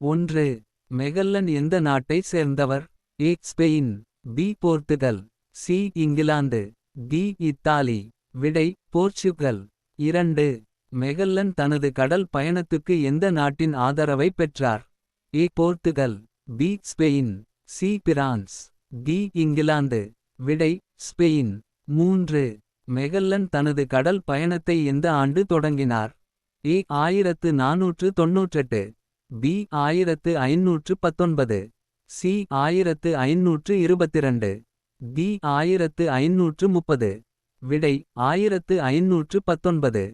ஒன்று மெகல்லன் எந்த நாட்டை சேர்ந்தவர்? A Spain. B Portugal. C England. D Italy. விடை போர்ச்சுகல். இரண்டு மெகல்லன் தனது கடல் பயணத்துக்கு எந்த நாட்டின் ஆதரவை பெற்றார்? A Portugal. B Spain. C France. D England. விடை ஸ்பெயின். மூன்று மெகல்லன் தனது கடல் பயணத்தை எந்த ஆண்டு தொடங்கினார்? ஏ ஆயிரத்து நாநூற்று தொன்னூற்றெட்டு. பி ஆயிரத்து ஐநூற்று பத்தொன்பது. சி ஆயிரத்து ஐநூற்று இருபத்திரண்டு. டி ஆயிரத்து ஐநூற்று முப்பது. விடை ஆயிரத்து ஐநூற்று பத்தொன்பது.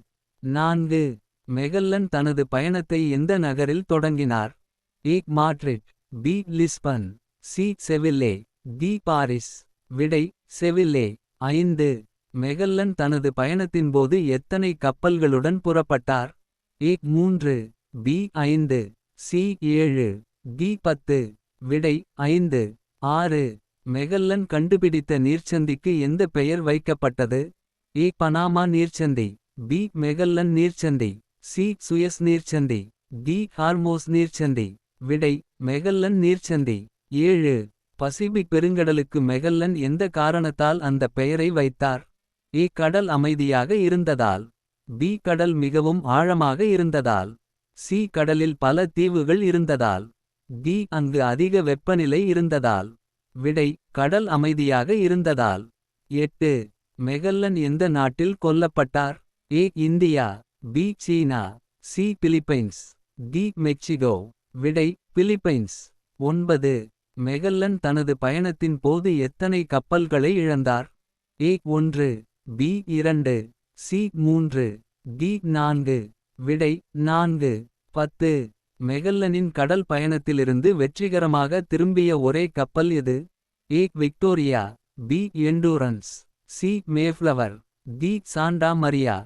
நான்கு. மெகல்லன் தனது பயணத்தை எந்த நகரில் தொடங்கினார்? A Madrid B Lisbon C Seville D Paris விடை செவில்லே ஐந்து. மெகல்லன் தனது பயணத்தின் போது எத்தனை கப்பல்களுடன் புறப்பட்டார்? ஏ மூன்று. பி ஐந்து. சி ஏழு டி பத்து விடை ஐந்து ஆறு. மெகல்லன் கண்டுபிடித்த நீர்ச்சந்திக்கு எந்த பெயர் வைக்கப்பட்டது? ஏ. பனாமா நீர்ச்சந்தி பி. மெகல்லன் நீர்ச்சந்தி சி. சுயஸ் நீர்ச்சந்தி டி. ஹார்மோஸ் நீர்ச்சந்தி. விடை மெகல்லன் நீர்ச்சந்தி. ஏழு. பசிபிக் பெருங்கடலுக்கு மெகல்லன் எந்த காரணத்தால் அந்த பெயரை வைத்தார்? ஏ. கடல் அமைதியாக இருந்ததால் பி. கடல் மிகவும் ஆழமாக இருந்ததால் சி கடலில் பல தீவுகள் இருந்ததால் டி அங்கு அதிக வெப்பநிலை இருந்ததால் விடை கடல் அமைதியாக இருந்ததால் எட்டு மெகல்லன் எந்த நாட்டில் கொல்லப்பட்டார்? A India B China C Philippines D Mexico. விடை பிலிப்பைன்ஸ். ஒன்பது மெகல்லன் தனது பயணத்தின் போது எத்தனை கப்பல்களை இழந்தார்? ஏ ஒன்று பி இரண்டு சி மூன்று டி நான்கு. விடை நான்கு. பத்து. மெகல்லனின் கடல் பயணத்திலிருந்து வெற்றிகரமாக திரும்பிய ஒரே கப்பல் எது? A. Victoria. B. Endurance. C. Mayflower D. Santa Maria.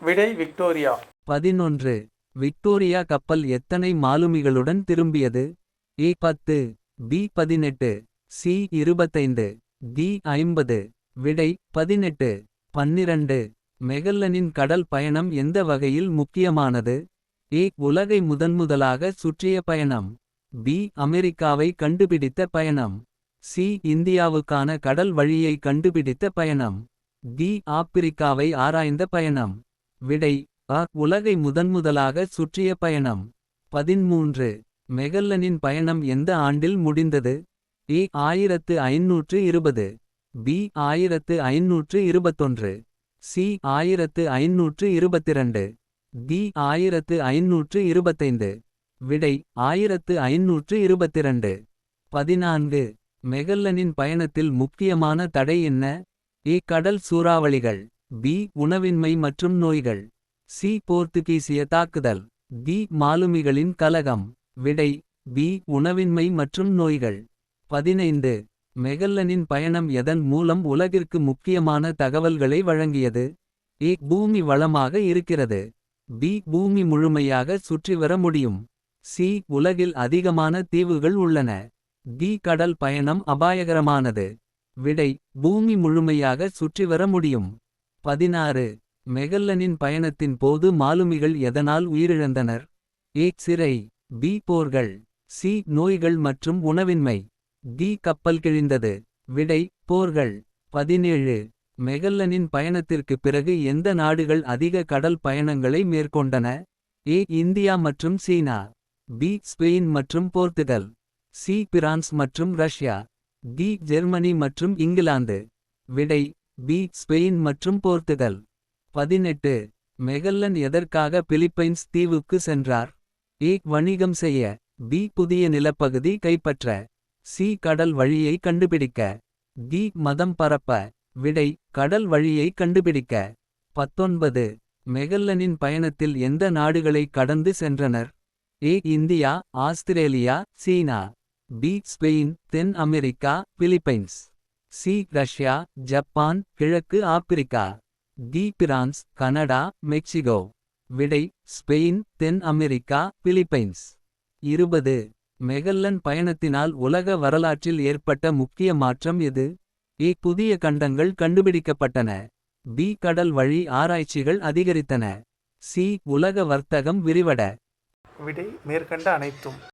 விடை விக்டோரியா. பதினொன்று. விக்டோரியா கப்பல் எத்தனை மாலுமிகளுடன் திரும்பியது? ஏ. பத்து. பி. பதினெட்டு. சி. இருபத்தைந்து. டி. ஐம்பது. விடை பதினெட்டு. பன்னிரண்டு. மெகல்லனின் கடல் பயணம் எந்த வகையில் முக்கியமானது? ஏ. உலகை முதன்முதலாக சுற்றிய பயணம். பி. அமெரிக்காவை கண்டுபிடித்த பயணம். சி. இந்தியாவுக்கான கடல் வழியை கண்டுபிடித்த பயணம். டி. ஆப்பிரிக்காவை ஆராய்ந்த பயணம். விடை அ. உலகை முதன்முதலாக சுற்றிய பயணம். பதின்மூன்று. மெகல்லனின் பயணம் எந்த ஆண்டில் முடிந்தது? ஏ. ஆயிரத்து ஐநூற்று இருபது. பி. ஆயிரத்து ஐநூற்று இருபத்தொன்று. சி ஆயிரத்து ஐநூற்று இருபத்திரண்டு டி ஆயிரத்து ஐநூற்று இருபத்தைந்து விடை ஆயிரத்து ஐநூற்று இருபத்திரண்டு. பதினான்கு மெகல்லனின் பயணத்தில் முக்கியமான தடை என்ன? ஏ. கடல் சூறாவளிகள் பி. உணவின்மை மற்றும் நோய்கள் சி. போர்த்துகீசிய தாக்குதல் டி. மாலுமிகளின் கலகம் விடை பி. உணவின்மை மற்றும் நோய்கள். பதினைந்து மெகல்லனின் பயணம் எதன் மூலம் உலகிற்கு முக்கியமான தகவல்களை வழங்கியது? ஏ பூமி வளமாக இருக்கிறது. பி பூமி முழுமையாக சுற்றி வர முடியும். சி உலகில் அதிகமான தீவுகள் உள்ளன. டி கடல் பயணம் அபாயகரமானது. விடை பூமி முழுமையாக சுற்றி வர முடியும். பதினாறு மெகல்லனின் பயணத்தின் போது மாலுமிகள் எதனால் உயிரிழந்தனர்? ஏ சிறை. பி போர்கள். சி நோய்கள் மற்றும் உணவின்மை. தி கப்பல் கிழிந்தது. விடை போர்கள். பதினேழு. மெகல்லனின் பயணத்திற்கு பிறகு எந்த நாடுகள் அதிக கடல் பயணங்களை மேற்கொண்டன? ஏ இந்தியா மற்றும் சீனா. பி ஸ்பெயின் மற்றும் போர்த்துகல். சி பிரான்ஸ் மற்றும் ரஷ்யா. டி ஜெர்மனி மற்றும் இங்கிலாந்து. விடை பி ஸ்பெயின் மற்றும் போர்த்துகல். பதினெட்டு. மெகல்லன் எதற்காக பிலிப்பைன்ஸ் தீவுக்கு சென்றார்? ஏ வணிகம் செய்ய. பி புதிய நிலப்பகுதி கைப்பற்ற. சி கடல் வழியை கண்டுபிடிக்க. டி மதம் பரப்ப. விடை கடல் வழியை கண்டுபிடிக்க. பத்தொன்பது. மெகல்லனின் பயணத்தில் எந்த நாடுகளை கடந்து சென்றனர்? A. India Australia China. B. Spain then America Philippines. C. Russia Japan கிழக்கு Africa. D. France Canada Mexico. விடை ஸ்பெயின் தென் அமெரிக்கா பிலிப்பைன்ஸ். இருபது. மெகல்லன் பயணத்தினால் உலக வரலாற்றில் ஏற்பட்ட முக்கிய மாற்றம் எது? ஏ. புதிய கண்டங்கள் கண்டுபிடிக்கப்பட்டன. பி. கடல் வழி ஆராய்ச்சிகள் அதிகரித்தன. சி. உலக வர்த்தகம் விரிவட. விடை மேற்கண்ட அனைத்தும்.